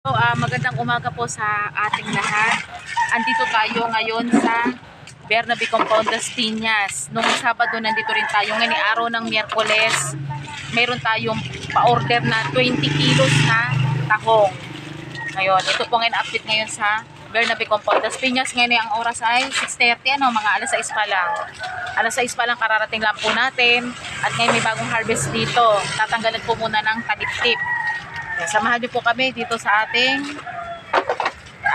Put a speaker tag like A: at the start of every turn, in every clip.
A: So, ah, magandang umaga po sa ating lahat. Andito tayo ngayon sa Bernabe Compound Las Piñas. Nung Sabado nandito rin tayo. Ngayon ay araw ng Miyerkules. Meron tayong pa-order na 20 kilos na tahong. Ngayon, ito po ngayon update ngayon sa Bernabe Compound Las. Ngayon ay ang oras ay 6.30, ano, mga alas 6 pa lang. Alas 6 pa lang kararating lang po natin. At ngayon may bagong harvest dito. Tatanggalan po muna ng talip-tip. Samahan niyo po kami dito sa ating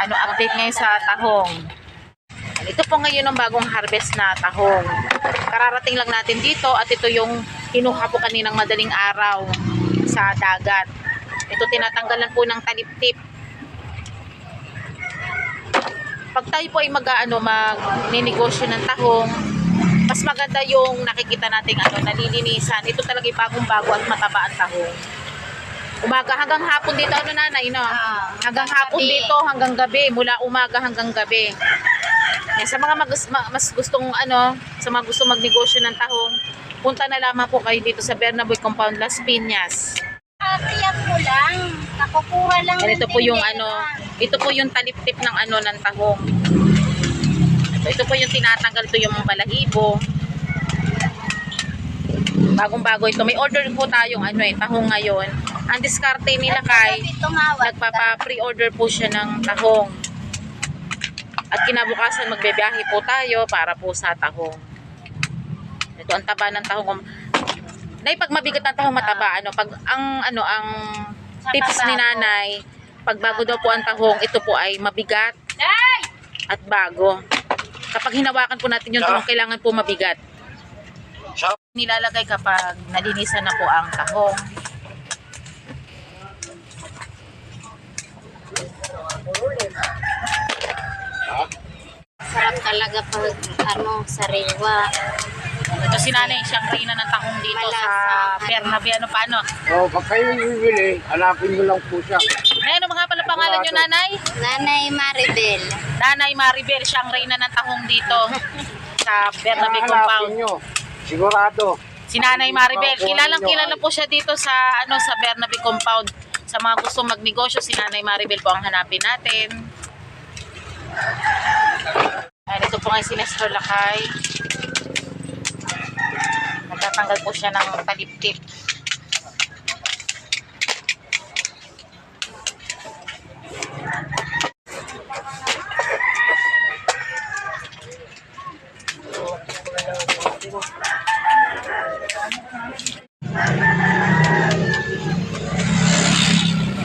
A: ano update ngayon sa tahong. Ito po ngayon ang bagong harvest na tahong. Kararating lang natin dito at ito yung kinuha po kaninang madaling araw sa dagat. Ito tinatanggalan po ng talip-tip. Pag tayo po ay mag ano, magninegosyo ng tahong, mas maganda yung nakikita nating ano, nalilinisan. Ito talaga bagong-bago at mataba ang tahong. Umaga hanggang hapon dito, ano nanay, no?
B: Ah,
A: hanggang hapon
B: gabi.
A: dito, hanggang gabi, mula umaga hanggang gabi. Yan, sa mga mag- ma- mas gustong ano, sa mga gustong magnegosyo ng tahong, punta na lamang po kayo dito sa Bernaboy Compound Las Piñas.
B: Tiyak ko lang. Nakukuha lang.
A: And
B: ng
A: ito po yung ano, ito po yung talip-tip ng ano ng tahong. Ito, ito po yung tinatanggal ito yung balahibo. Bagong-bago ito. May order po tayong ano eh, tahong ngayon. Ang diskarte nila kay nagpapa-pre-order po siya ng tahong. At kinabukasan magbebiyahe po tayo para po sa tahong. Ito ang taba ng tahong. Nay, pag mabigat ang tahong mataba, ano, pag ang ano ang tips ni nanay, pag bago daw po ang tahong, ito po ay mabigat at bago. Kapag hinawakan po natin yung tahong, kailangan po mabigat. Nilalagay kapag nalinisan na po ang tahong.
B: Sarap talaga pag ano, sariwa.
A: Ito si nanay, siyang reyna ng tahong dito sa
B: Malasa.
A: Bernabe. Ano paano?
C: Oh, pag kayo bibili, hanapin mo lang po siya.
A: Nay, ano mga pala pangalan nyo, nanay?
B: Nanay Maribel.
A: Nanay Maribel, siyang reyna ng tahong dito sa Bernabe
C: Hanapin
A: Compound.
C: nyo. Sigurado.
A: Si Nanay Maribel, kilalang kilala po siya dito sa ano sa Bernabe Compound. Sa mga gusto magnegosyo, si Nanay Maribel po ang hanapin natin. Ayan, ito po nga si Nestor Lakay. Nagtatanggal po siya ng talip-tip.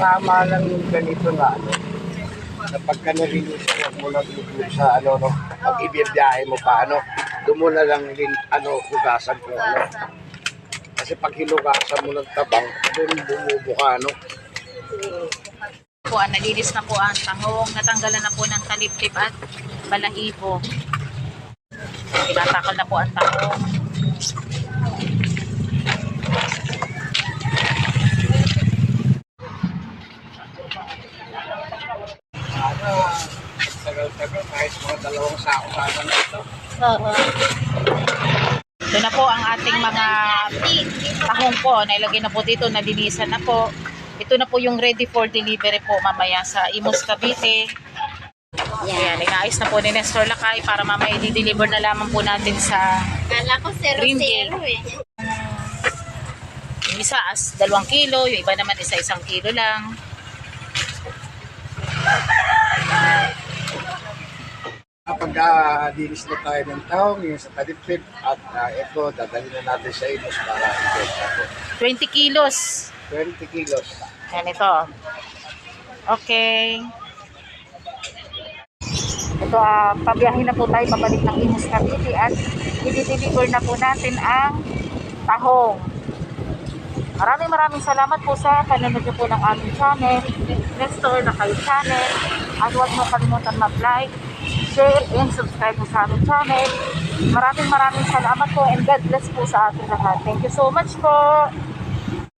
C: Tama lang yung ganito na ano. Na pagka narinig mo lang yung sa ano, no, pag ibibiyahe mo pa, ano, doon na lang din, ano, hugasan kung ano. Kasi pag hinugasan mo ng tabang, doon bumubuka, ano.
A: po, ah, nalinis na po ang tahong, natanggalan na po ng talip-tip at balahibo. Tinatakal na po ang tahong.
C: Ano, tagal-tagal, kahit mga dalawang sako sana na ito.
B: Oo.
A: Ito na po ang ating mga tahong po. Nailagay na po dito, nalinisan na po. Ito na po yung ready for delivery po mamaya sa Imus Cavite. Ayan,
B: Yan.
A: inaayos na po ni Nestor Lakay para mamaya i-deliver na lamang po natin sa
B: Kala ko
A: Green
B: zero-zero eh.
A: yung isa as dalawang kilo, yung iba naman isa-isang kilo lang.
C: Kapag uh, dinis na tayo ng taong, yung sa taliptip, at uh, ito, dadalhin na natin sa inos para ibenta ko.
A: 20 kilos.
C: 20 kilos.
A: Ayan ito. Okay. Ito, ah, pabiyahin na po tayo pabalik ng Imus Cavite at i-deliver na po natin ang tahong. Maraming maraming salamat po sa panonood po ng aming channel, Nestor na kayo channel. At huwag mo kalimutan mag-like, share, and subscribe po sa aming channel. Maraming maraming salamat po and God bless po sa ating lahat. Thank you so much po.